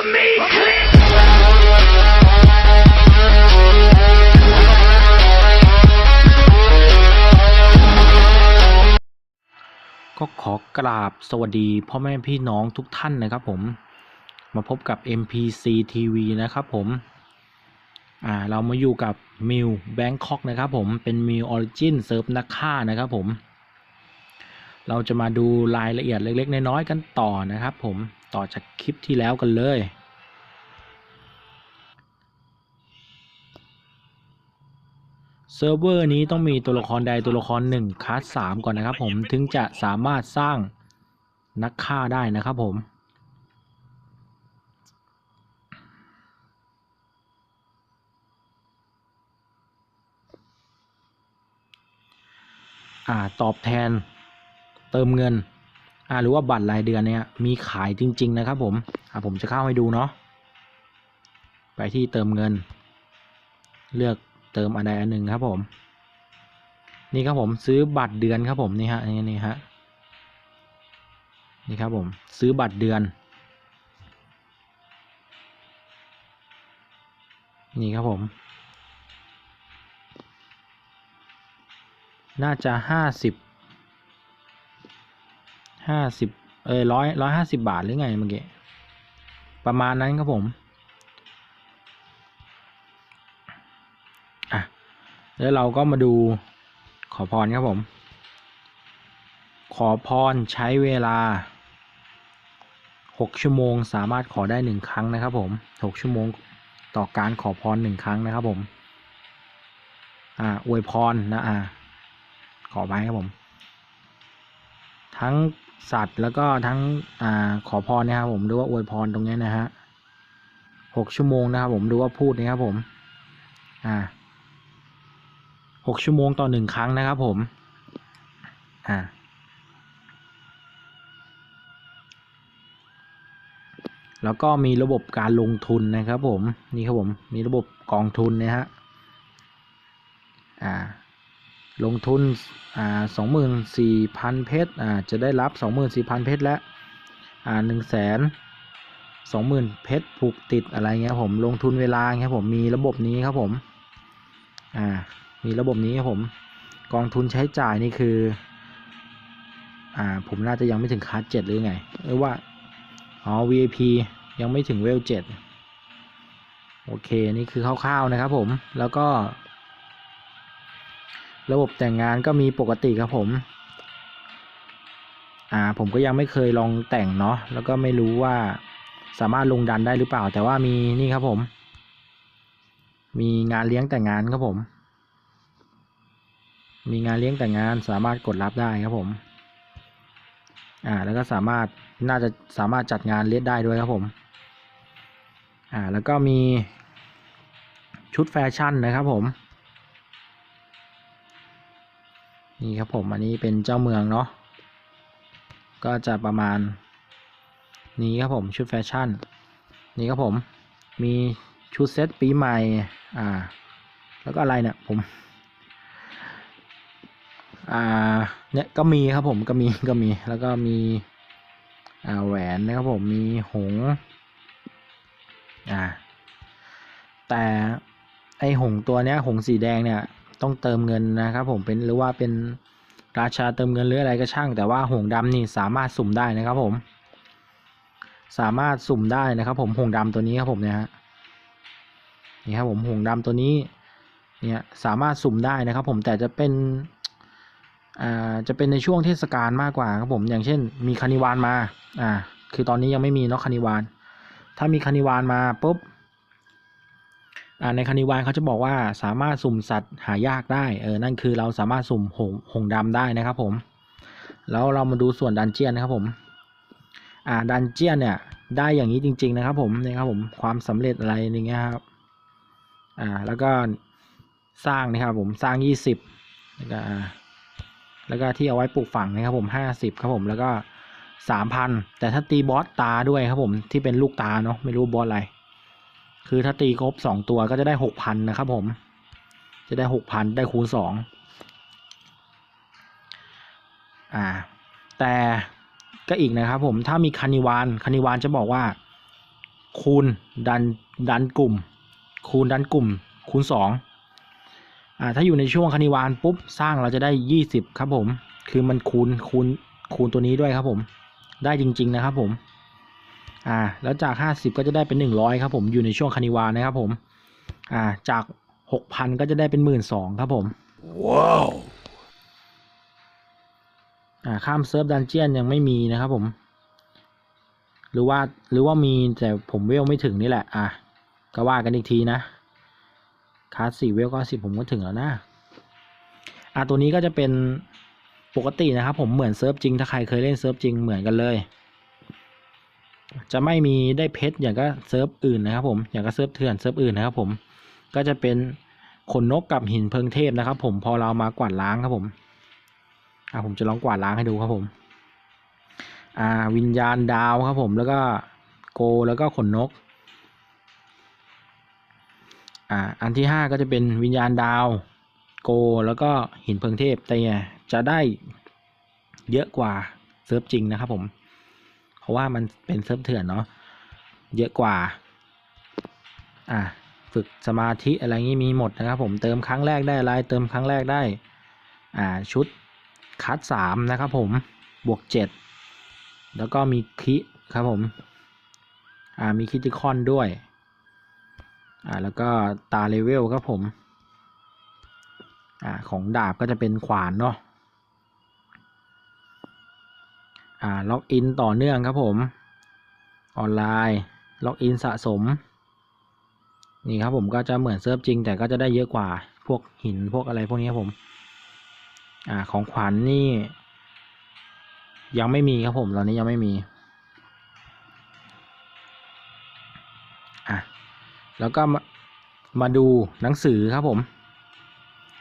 to me, click. ก็ขอกราบสวัสดีพ่อแม่พี่น้องทุกท่านนะครับผม มาพบกับ MPC TV นะครับผม อ่าเรามาอยู่กับมิวแบงคอกนะครับผมเป็นมิวออริจินเซิร์ฟนักฆ่านะครับผม เราจะมาดูรายละเอียดเล็กๆ น้อยๆกันต่อนะครับผม ต่อจากคลิปที่แล้วกันเลย เซิร์ฟเวอร์นี้ต้องมีตัวละครใดตัวละครหนึ่งคลาสสามก่อนนะครับผมถึงจะสามารถสร้างนักฆ่าได้นะครับผมอ่าตอบแทนเติมเงิน อ่าหรือว่าบัตรรายเดือนเนี่ยมีขายจริง ๆ นะครับผมอ่าผมจะเข้าให้ดูเนาะไปที่เติมเงิน เลือกเติมอันใดอันหนึ่งครับผม นี่ครับผมซื้อบัตรเดือนครับผมนี่ฮะนี่นี่ฮะนี่ครับผมซื้อบัตรเดือน นี่ครับผมน่าจะห้าสิบ ห้าสิบเออร้อยร้อยห้าสิบบาทหรือไงเมื่อกี้ประมาณนั้นครับผมอะแล้วเราก็มาดูขอพรครับผม ขอพรใช้เวลาหกชั่วโมงสามารถขอได้หนึ่งครั้งนะครับผมหกชั่วโมงต่อการขอพรหนึ่งครั้งนะครับผม อ่าอวยพรนะอ่าขอไปครับผม ทั้ง สัตว์ แล้วก็ทั้งอขอพรนะครับผมหรือว่าอวยพรตรงนี้นะฮะหกชั่วโมงนะครับผมหรือว่าพูดนะครับผมอ่าหกชั่วโมงต่อหนึ่งครั้งนะครับผมอ่าแล้วก็มีระบบการลงทุนนะครับผมนี่ครับผมมีระบบกองทุนนะฮะอ่า ลงทุนอ่าสองหมื่นสี่พันเพชรอ่าจะได้รับสองหมื่นสี่พันเพชรและอ่าหนึ่งแสนสองหมื่นเพชรผูกติดอะไรเงี้ยผมลงทุนเวลาเงี้ยผมมีระบบนี้ครับผมอ่ามีระบบนี้ครับผมกองทุนใช้จ่ายนี่คืออ่าผมน่าจะยังไม่ถึงคลาสเจ็ดหรือไงหรือว่าอ๋อ VIP ยังไม่ถึงเวลเจ็ดโอเค นี่คือคร่าวๆนะครับผมแล้วก็ ระบบแต่งงานก็มีปกติครับผมอ่าผมก็ยังไม่เคยลองแต่งเนาะแล้วก็ไม่รู้ว่าสามารถลงดันได้หรือเปล่า แต่ว่ามีนี่ครับผม มีงานเลี้ยงแต่งงานครับผม มีงานเลี้ยงแต่งงานสามารถกดรับได้ครับผมอ่าแล้วก็สามารถน่าจะสามารถจัดงานเลี้ยงได้ด้วยครับผมอ่าแล้วก็มีชุดแฟชั่นนะครับผม นี่ครับผมอันนี้เป็นเจ้าเมืองเนาะก็จะประมาณ นี้ครับผมชุดแฟชั่น นี่ครับผมมีชุดเซตปีใหม่อ่าแล้วก็อะไรเนี่ยผมอ่าเนี่ยก็มีครับผมก็มีก็มีแล้วก็มีอ่าแหวนนะครับผมมีหงอ่าแต่ไอหงตัวเนี้ยหงสีแดงเนี่ย ต้องเติมเงินนะครับ ผมเป็นหรือว่าเป็นราชาเติมเงินหรืออะไรก็ช่าง แต่ว่าหงส์ดำนี่สามารถสุ่มได้นะครับผม สามารถสุ่มได้นะครับ ผมหงส์ดำตัวนี้ครับผมเนี่ยฮะนี่ครับผมหงส์ดำตัวนี้เนี่ยสามารถสุ่มได้นะครับ ผมแต่จะเป็นอ่าจะเป็นในช่วงเทศกาลมากกว่าครับผมอย่างเช่น มีคานิวานมาอ่าคือตอนนี้ยังไม่มีเนาะคานิวานถ้ามีคานิวานมาปุ๊บ ในคานิวานเขาจะบอกว่าสามารถสุ่มสัตว์หายากได้เออนั่นคือเราสามารถสุ่มหงหงดำได้นะครับผม แล้วเรามาดูส่วนดันเจียนนะครับผมอ่าดันเจียนเนี่ยได้อย่างนี้จริง ๆ นะครับผมนี่ครับผมความสำเร็จอะไรอย่างเงี้ยครับอ่าแล้วก็สร้างนะครับผมสร้างยี่สิบแล้วก็แล้วก็ที่เอาไว้ปลูกฝังนะครับผมห้าสิบครับผมแล้วก็สามพันแต่ถ้าตีบอสตาด้วยครับผมที่เป็นลูกตาเนาะไม่รู้บอสอะไร คือถ้าตีครบสองตัวก็จะได้หกพันนะครับผม จะได้หกพันได้คูณสองอ่า แต่ก็อีกนะครับผมถ้ามีคานิวานคานิวานจะบอกว่า คูณดันดันกลุ่ม คูณดันกลุ่ม คูณสองอ่าถ้าอยู่ในช่วงคณิวานปุ๊บสร้างเราจะได้ยี่สิบครับผม คือมันคูณคูณคูณตัวนี้ด้วยครับผม ได้จริง ๆ นะครับผม อ่าแล้วจากห้าสิบก็จะได้เป็นหนึ่งร้อยครับผมอยู่ในช่วงคณิวานนะครับผมอ่าจากหกพันก็จะได้เป็นหมื่นสองครับผม Wow. อ่าข้ามเซิร์ฟดันเจียนยังไม่มีนะครับผม หรือว่าหรือว่ามีแต่ผมเวลไม่ถึงนี่แหละ อะก็ว่ากันอีกทีนะคลาสสี่เวลก็สิบผมก็ถึงแล้วนะอะตัวนี้ก็จะเป็นปกตินะครับผมเหมือนเซิร์ฟจริงถ้าใครเคยเล่นเซิร์ฟจริงเหมือนกันเลย จะไม่มีได้เพชรอย่างก็เซิร์ฟอื่นนะครับผมอย่างก็เซิร์ฟเถื่อนเซิร์ฟอื่นนะครับผมก็จะเป็นขนนกกับหินเพิงเทพนะครับ ผมพอเรามากวาดล้างครับผมอ่าผมจะลองกวาดล้างให้ดูครับผมอ่าวิญญาณดาวครับผมแล้วก็โกแล้วก็ขนนกอ่าอันที่ห้าก็จะเป็นวิญญาณดาวโกแล้วก็หินเพิงเทพแต่จะได้เยอะกว่าเซิร์ฟจริงนะครับผม ราะว่ามันเป็นเซิร์ฟเถื่อนเนาะเยอะกว่า อ่าฝึกสมาธิอะไรงี้มีหมดนะครับ ผมเติมครั้งแรกได้อะไรเติมครั้งแรกได้อ่าชุดคัดสามนะครับผมบวกเจ็ดแล้วก็มีคิครับผมอ่ามีคิติคอนด้วยอ่าแล้วก็ตาเลเวลครับผมอ่าของดาบก็จะเป็นขวานเนาะ อ่าล็อกอินต่อเนื่องครับผม ออนไลน์ล็อกอินสะสม นี่ครับผมก็จะเหมือนเซิร์ฟจริง แต่ก็จะได้เยอะกว่าพวกหินพวกอะไรพวกนี้ครับผมอ่าของขวัญนนี่ ยังไม่มีครับผมตอนนี้ยังไม่มีอะแล้วก็มามาดูหนังสือครับผม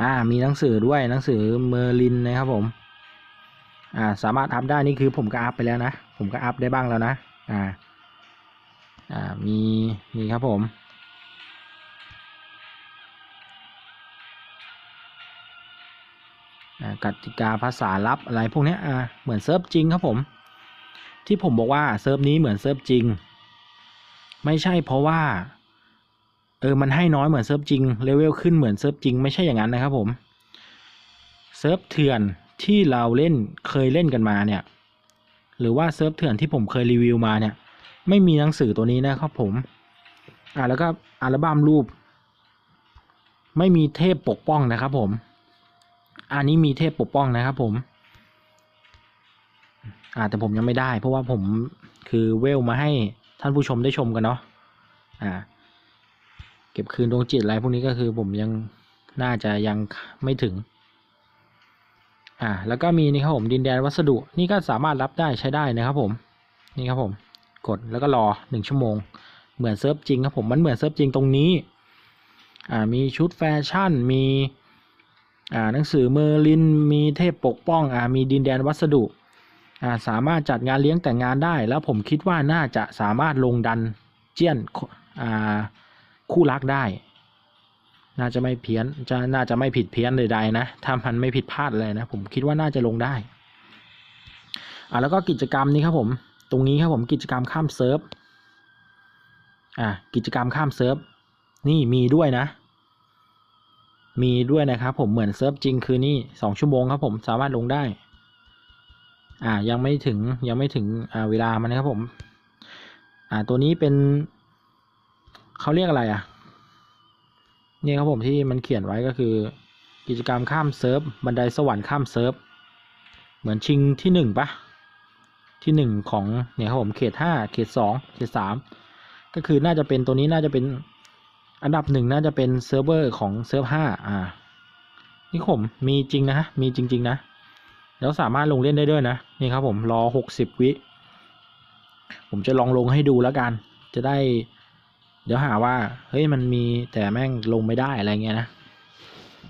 อ่ามีหนังสือด้วยหนังสือเมอร์ลินนะครับผม อ่าสามารถอัพได้นี่คือผมก็อัพไปแล้วนะ ผมก็อัพได้บ้างแล้วนะอ่าอ่ามีนี่ครับผมอ่ากติกาภาษาลับอะไรพวกนี้อ่าเหมือนเซิร์ฟจริงครับผม ที่ผมบอกว่าเซิร์ฟนี้เหมือนเซิร์ฟจริง ไม่ใช่เพราะว่าเออมันให้น้อยเหมือนเซิร์ฟจริงเลเวลขึ้นเหมือนเซิร์ฟจริง ไม่ใช่อย่างนั้นนะครับผมเซิร์ฟเถื่อน ที่เราเล่นเคยเล่นกันมาเนี่ย หรือว่าเซิร์ฟเถื่อนที่ผมเคยรีวิวมาเนี่ย ไม่มีหนังสือตัวนี้นะครับผม อ่าแล้วก็อัลบั้มรูป ไม่มีเทพปกป้องนะครับผม อันนี้มีเทพปกป้องนะครับผม อ่าแต่ผมยังไม่ได้ เพราะว่าผมคือเวลมาให้ท่านผู้ชมได้ชมกันเนาะ อ่า เก็บคืนดวงจิตอะไรพวกนี้ก็คือผมยังน่าจะยังไม่ถึง อ่าแล้วก็มีนี่ครับผมดินแดนวัสดุนี่ก็สามารถรับได้ใช้ได้นะครับผมนี่ครับผมกดแล้วก็รอหนึ่งชั่วโมง เหมือนเซิร์ฟจริงครับผมมันเหมือนเซิร์ฟจริงตรงนี้อ่ามีชุดแฟชั่นมีอ่าหนังสือเมอร์ลินมีเทพปกป้องอ่ามีดินแดนวัสดุอ่าสามารถจัดงานเลี้ยงแต่งงานได้ แล้วผมคิดว่าน่าจะสามารถลงดันเจียนอ่าคู่รักได้ น่าจะไม่เพี้ยนจะน่าจะไม่ผิดเพี้ยนใดๆนะถ้ามันไม่ผิดพลาดเลยนะ ผมคิดว่าน่าจะลงได้อ่าแล้วก็กิจกรรมนี้ครับผม ตรงนี้ครับผมกิจกรรมข้ามเซิร์ฟอ่ากิจกรรมข้ามเซิร์ฟนี่มีด้วยนะ มีด้วยนะครับผมเหมือนเซิร์ฟจริงคือนี่สองชั่วโมงครับผมสามารถลงได้อ่ายังไม่ถึงยังไม่ถึงอ่าเวลามันนะครับผม อ่าตัวนี้เป็นเขาเรียกอะไรอะ นี่ครับผมที่มันเขียนไว้ก็คือ กิจกรรมข้ามเซิร์ฟบันไดสวรรค์ข้ามเซิร์ฟเหมือนชิงที่หนึ่งปะที่หนึ่งของเนี่ยครับผมเขตห้าเขตสองเขตสามก็คือน่าจะเป็นตัวนี้น่าจะเป็นอันดับหนึ่งน่าจะเป็นเซิร์ฟเวอร์ของเซิร์ฟห้าอ่านี่ผมมีจริงนะมีจริง ๆ นะ แล้วสามารถลงเล่นได้ด้วยนะนี่ครับผมรอหกสิบวิผมจะลองลงให้ดูแล้วกัน จะได้ ดี๋ยวหาว่าเฮ้ยมันมีแต่แม่งลงไม่ได้อะไรเงี้ยนะ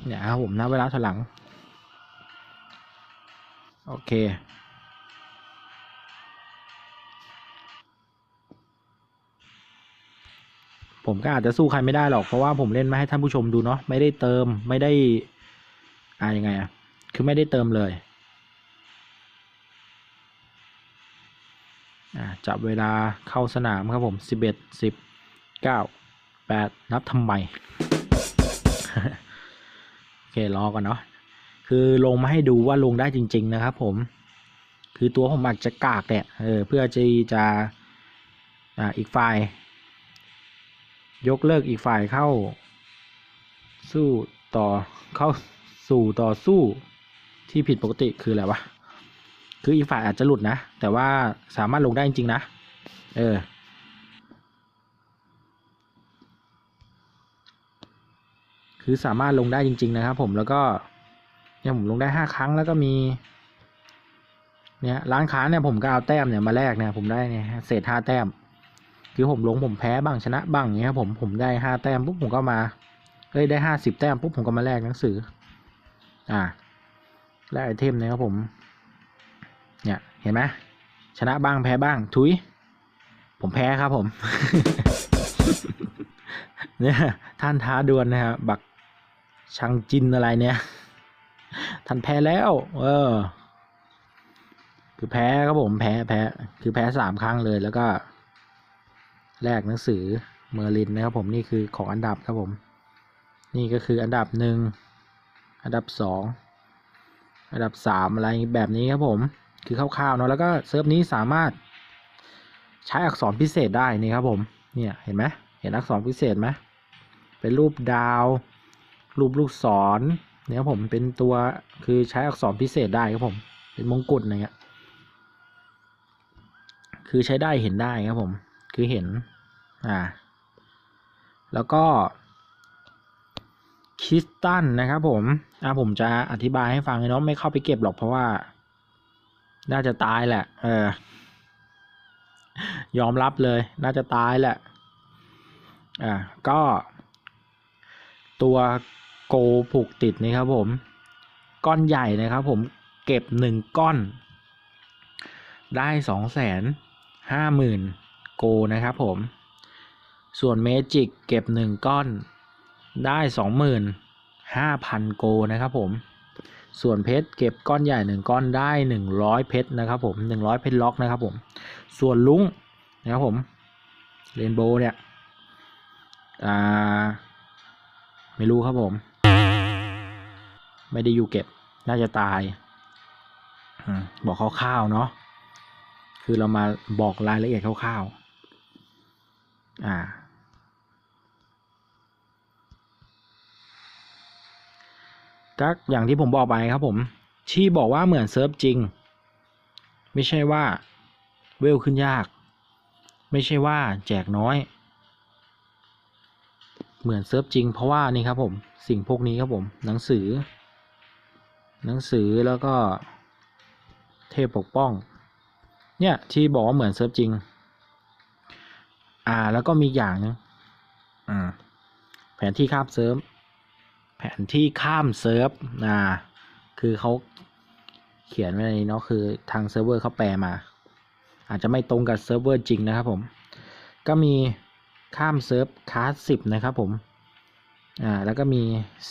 เนี่ยครับผมนับเวลาถลัง โอเค ผมก็อาจจะสู้ใครไม่ได้หรอกเพราะว่าผมเล่นมาให้ท่านผู้ชมดูเนาะไม่ได้เติมไม่ได้อ่ายังไงอะคือไม่ได้เติมเลยอ่าจับเวลาเข้าสนามครับผมสิบ เก้าแปดนับทำไม โอเครอก่อนเนาะคือลงมาให้ดูว่าลงได้จริง ๆ นะครับ ผม คือตัวผมอาจจะกากเนี่ยเออเพื่อจะจะอ่าอีกฝ่าย ยกเลิกอีกฝ่ายเข้า สู้ต่อเข้าสู่ต่อสู้ที่ผิดปกติคืออะไรวะคืออีกฝ่ายอาจจะหลุดนะ แต่ว่าสามารถลงได้จริงๆนะ เออ คือสามารถลงได้จริง ๆ นะครับ ผมแล้วก็เนี่ยผมลงได้ห้าครั้งแล้วก็มี เนี่ยร้านค้าเนี่ยผมก็เอาแต้มเนี่ยมาแลกเนี่ยผมได้เนี่ยเศษห้าแต้ม คือผมลงผมแพ้บ้างชนะบ้างเงี้ยครับผมผมได้ห้าแต้มปุ๊บผมก็มาเอ้ยได้ห้าสิบแต้มปุ๊บผมก็มาแลกหนังสือ อ่าแลกไอเทมเนะครับผม เนี่ยเห็นไหมชนะบ้างแพ้บ้าง ทุย ผมแพ้ครับผม เนี่ยท่านท้าดวลนะครับบัก ชังจินอะไรเนี่ยท่านแพ้แล้ว เออ คือแพ้ครับผมแพ้แพ้คือแพ้สามครั้งเลยแล้วก็ แลกหนังสือเมอร์ลินนะครับผมนี่คือของอันดับครับผม นี่ก็คืออันดับหนึ่งอันดับสองอันดับสามอะไรแบบนี้ครับผม คือคร่าวๆเนาะแล้วก็เซิร์ฟนี้สามารถใช้อักษรพิเศษได้นี่ครับผม เนี่ยเห็นไหมเห็นอักษรพิเศษไหมเป็นรูปดาว รูปลูกศรเนี่ยผมเป็นตัวคือใช้อักษรพิเศษได้ครับผม เป็นมงกุฎอะไรเงี้ยคือใช้ได้เห็นได้ครับผม คือเห็นอ่าแล้วก็คริสตันนะครับผมอ่าผมจะอธิบายให้ฟังเลยเนาะไม่เข้าไปเก็บหรอกเพราะว่า น่าจะตายแหละ เออ ยอมรับเลย น่าจะตายแหละ อ่าก็ตัว โกผูกติดนี่ครับผม ก้อนใหญ่นะครับผมเก็บหนึ่งก้อน ได้สองแสนห้าหมื่นโกนะครับผม ส่วนเมจิกเก็บหนึ่งก้อน ได้สองหมื่นห้าพันโกนะครับผม ส่วนเพชรเก็บก้อนใหญ่หนึ่งก้อนได้หนึ่งร้อยเพชรนะครับผมหนึ่งร้อยเพชรล็อกนะครับผม ส่วนลุงนะครับผมเรนโบว์เนี่ย อ่า ไม่รู้ครับผม ไม่ได้อยู่เก็บ น่าจะตายอมบอกคร่าวๆเนาะคือเรามาบอกรายละเอียดคร่าวๆอ่าก็อย่างที่ผมบอกไปครับผมที่บอกว่าเหมือนเซิร์ฟจริง ไม่ใช่ว่าเวลขึ้นยาก ไม่ใช่ว่าแจกน้อย เหมือนเซิร์ฟจริงเพราะว่านี่ครับผม สิ่งพวกนี้ครับผม หนังสือ หนังสือแล้วก็เทพปกป้อง เนี่ยที่บอกว่าเหมือนเซิร์ฟจริง อ่าแล้วก็มีอย่างนึงอ่าแผนที่ข้ามเซิร์ฟแผนที่ข้ามเซิร์ฟอ่าคือเขาเขียนไว้ในนี้เนาะคือทางเซิร์ฟเวอร์เขาแปลมา อาจจะไม่ตรงกับเซิร์ฟเวอร์จริงนะครับผม ก็มีข้ามเซิร์ฟคลาสสิบนะครับผมอ่าแล้วก็มี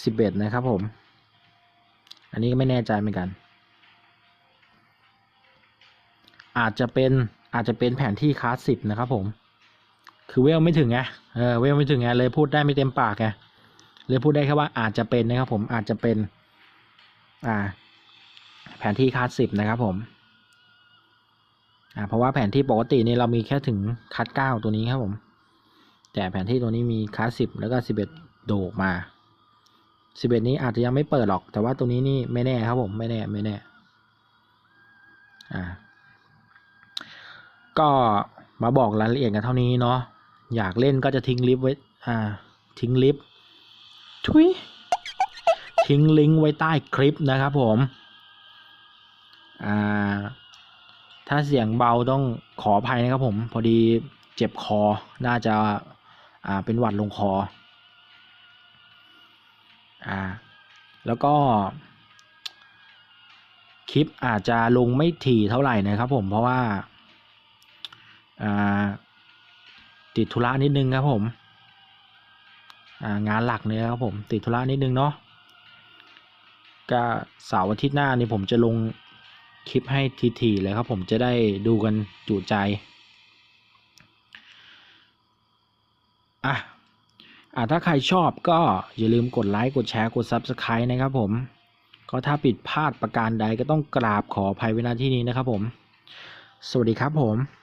สิบเอ็ดนะครับผม อันนี้ก็ไม่แน่ใจเหมือนกัน อาจจะเป็นอาจจะเป็นแผนที่คลาสสิบนะครับผม คือเวลไม่ถึงไง เออเวลไม่ถึงไงเลยพูดได้ไม่เต็มปากไง เลยพูดได้แค่ว่าอาจจะเป็นนะครับผมอาจจะเป็น อ่า แผนที่คลาสสิบนะครับผมอ่าเพราะว่าแผนที่ปกตินี่เรามีแค่ถึงคัดเก้าตัวนี้ครับผม แต่แผนที่ตัวนี้มีคลาสสิบแล้วก็สิบเอ็ดโดกมา สิบเอ็ดนี้อาจจะยังไม่เปิดหรอก แต่ว่าตัวนี้นี่ไม่แน่ครับผมไม่แน่ไม่แน่ อ่า ก็มาบอกรายละเอียดกันเท่านี้เนาะอยากเล่นก็จะทิ้งลิฟต์ไว้ อ่า ทิ้งลิฟต์ทุยทิ้งลิงก์ไว้ใต้คลิปนะครับผม อ่า ถ้าเสียงเบาต้องขออภัยนะครับผม พอดีเจ็บคอ น่าจะ อ่า เป็นหวัดลงคอ อ่าแล้วก็คลิปอาจจะลงไม่ถี่เท่าไหร่นะครับผมเพราะว่าติดธุระนิดนึงครับผมงานหลักเนี่ยครับผมติดธุระนิดนึงเนาะก็เสาร์อาทิตย์หน้านี่ผมจะลงคลิปให้ทีทีเลยครับผมจะได้ดูกันจุใจอะ อะถ้าใครชอบก็อย่าลืมกดไลค์กดแชร์กด Subscribe นะครับผม ก็ถ้าผิดพลาดประการใดก็ต้องกราบขออภัยไว้ณที่นี้นะครับผม สวัสดีครับผม